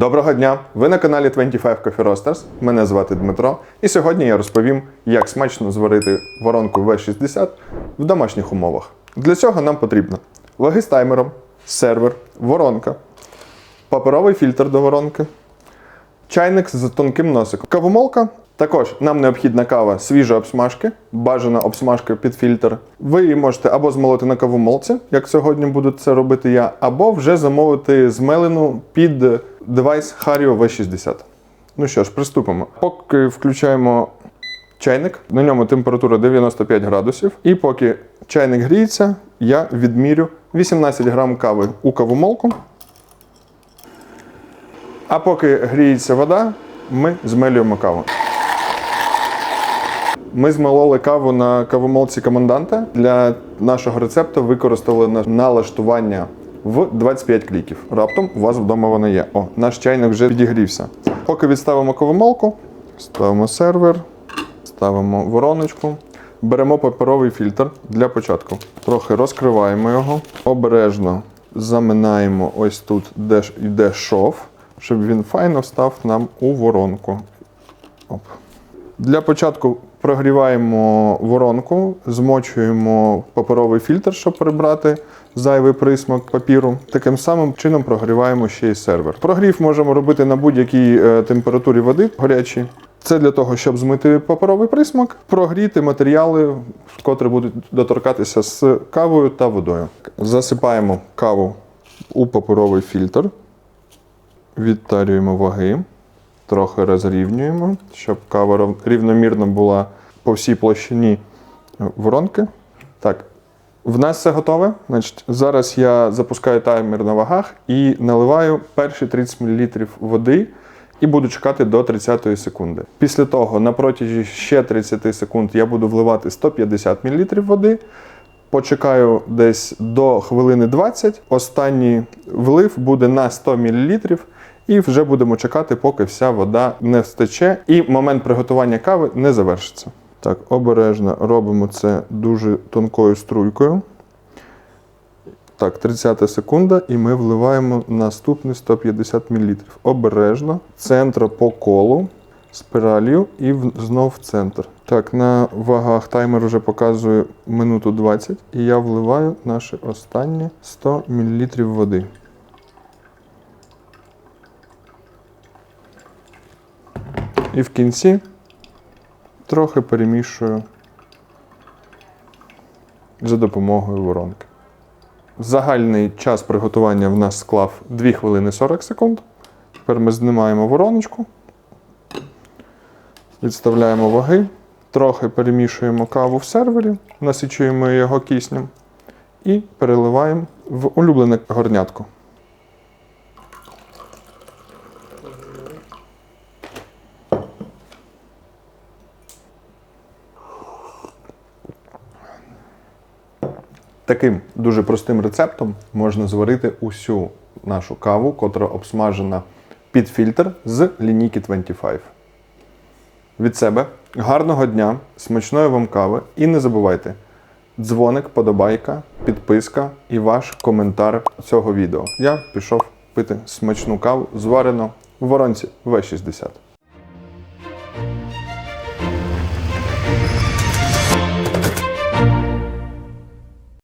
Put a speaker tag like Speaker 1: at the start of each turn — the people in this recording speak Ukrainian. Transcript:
Speaker 1: Доброго дня! Ви на каналі 25 Coffee Roasters. Мене звати Дмитро, і сьогодні я розповім, як смачно зварити воронку V60 в домашніх умовах. Для цього нам потрібно ваги з таймером, сервер, воронка, паперовий фільтр до воронки, чайник з тонким носиком, кавомолка. Також нам необхідна кава свіжої обсмажки, бажана обсмажка під фільтр. Ви її можете або змолоти на кавомолці, як сьогодні буду це робити я, або вже замовити змелену під девайс Hario V60. Ну що ж, приступимо. Поки включаємо чайник, на ньому температура 95 градусів. І поки чайник гріється, я відмірю 18 грам кави у кавомолку. А поки гріється вода, ми змелюємо каву. Ми змололи каву на кавомолці команданта. Для нашого рецепту використали налаштування в 25 кліків. Раптом у вас вдома воно є. О, наш чайник вже підігрівся. Поки відставимо кавомолку, ставимо сервер, ставимо вороночку. Беремо паперовий фільтр для початку. Трохи розкриваємо його, обережно заминаємо ось тут, де йде шов, щоб він файно встав нам у воронку. Оп. Для початку прогріваємо воронку, змочуємо паперовий фільтр, щоб прибрати зайвий присмак папіру. Таким самим чином прогріваємо ще й сервер. Прогрів можемо робити на будь-якій е, температурі води гарячій. Це для того, щоб змити паперовий присмак, прогріти матеріали, котрі будуть доторкатися з кавою та водою. Засипаємо каву у паперовий фільтр, відтарюємо ваги трохи розрівнюємо, щоб кава рівномірно була по всій площині воронки. Так, в нас все готове. Значить, зараз я запускаю таймер на вагах і наливаю перші 30 мл води і буду чекати до 30 секунди. Після того, на протязі ще 30 секунд, я буду вливати 150 мл води. Почекаю десь до хвилини 20. Останній влив буде на 100 мл. І вже будемо чекати, поки вся вода не стече і момент приготування кави не завершиться. Так, обережно робимо це дуже тонкою струйкою. Так, 30 секунда, і ми вливаємо наступні 150 мл. Обережно, центр по колу, спіралью і знов в центр. Так, на вагах таймер вже показує минуту 20, і я вливаю наші останні 100 мл води. І в кінці трохи перемішую за допомогою воронки. Загальний час приготування в нас склав 2 хвилини 40 секунд. Тепер ми знімаємо вороночку, відставляємо ваги, трохи перемішуємо каву в сервері, насичуємо його киснем і переливаємо в улюблене горнятко. Таким дуже простим рецептом можна зварити усю нашу каву, котра обсмажена під фільтр з лінійки 25. Від себе гарного дня, смачної вам кави і не забувайте дзвоник, подобайка, підписка і ваш коментар цього відео. Я пішов пити смачну каву, зварену в воронці В60.